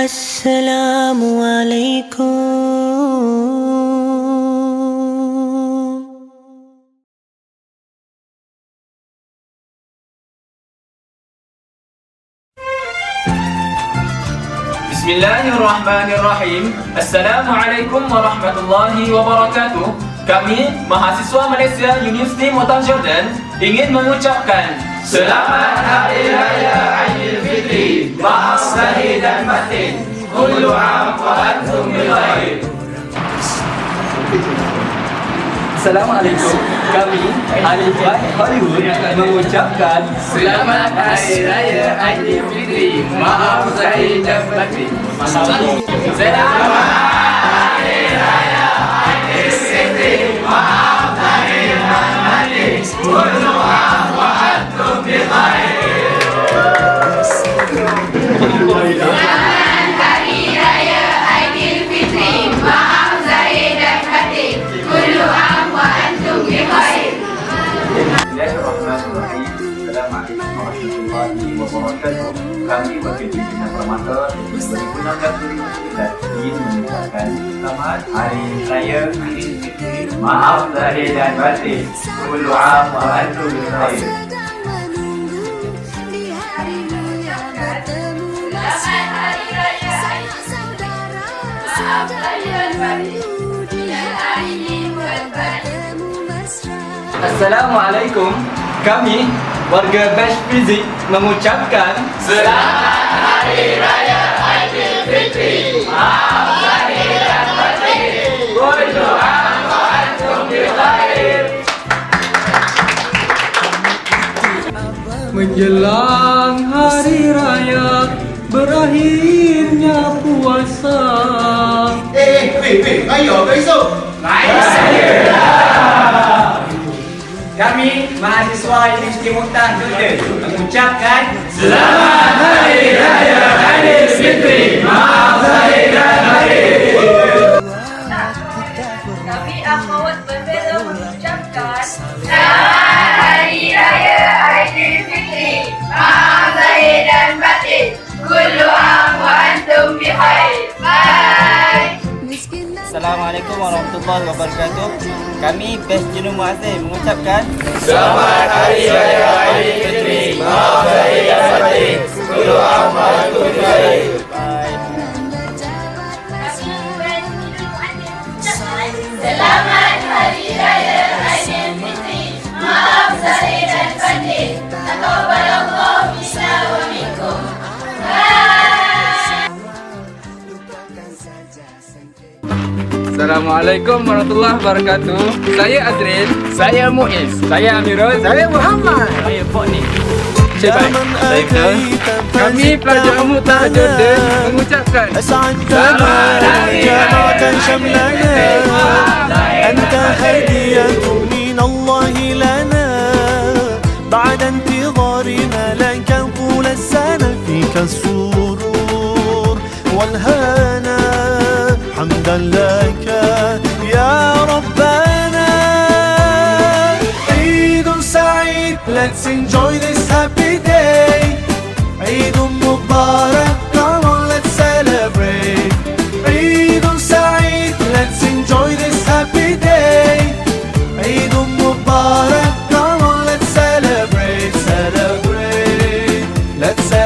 அஸ்ஸலாமு அலைக்கும் Bismillahirrahmanirrahim. Assalamualaikum warahmatullahi wabarakatuh. Kami mahasiswa Malaysia Universiti Mutan Jordan ingin mengucapkan Selamat Hari Raya Aidilfitri. Maaf lahir dan batin. Kullu am wa antum bi khair. Assalamualaikum. Kami Alifat Hollywood mengucapkan Selamat Hari Raya Aidilfitri. Maaf lahir dan batin. Selamat Assalamualaikum warahmatullahi wabarakatuh. Kami wakil pimpinan Permata 2016-2019 ingin mengucapkan selamat Hari Raya Aidilfitri. Maaf lahir dan batin. Kullu am wa antum bi khair. Selamat Hari Raya Aidilfitri. Maaf zahir dan batin. Dan hari ini buat batin. Assalamualaikum. Kami warga Bash Fizik mengucapkan Selamat Hari Raya Aidilfitri. Maaf lahir dan batin. Kullu am wa antum bi khair. Menjelang hari raya Berakhirnya puasa Eh, weh, weh, ayo, besok. Kami mahasiswa Universiti Muqtah Jordan mengucapkan Kami Assalamualaikum warahmatullahi wabarakatuh. Kami Best Jenu Muazzin mengucapkan Selamat Assalamualaikum warahmatullahi wabarakatuh Saya Azril Saya Muiz Saya Amirul Saya Muhammad Saya Fokni Saya baik Saya betul Kami pelajar Mutar Jordan mengucapkan Selamat Hari Raya شملنا أنت هدية من الله لنا بعد انتظارنا لك طول السنة فيك السرور والهنا enjoy this happy day. Eid Mubarak, come on let's celebrate. Eid Saeed, let's enjoy this happy day. Eid Mubarak, come on let's celebrate, celebrate. Let's celebrate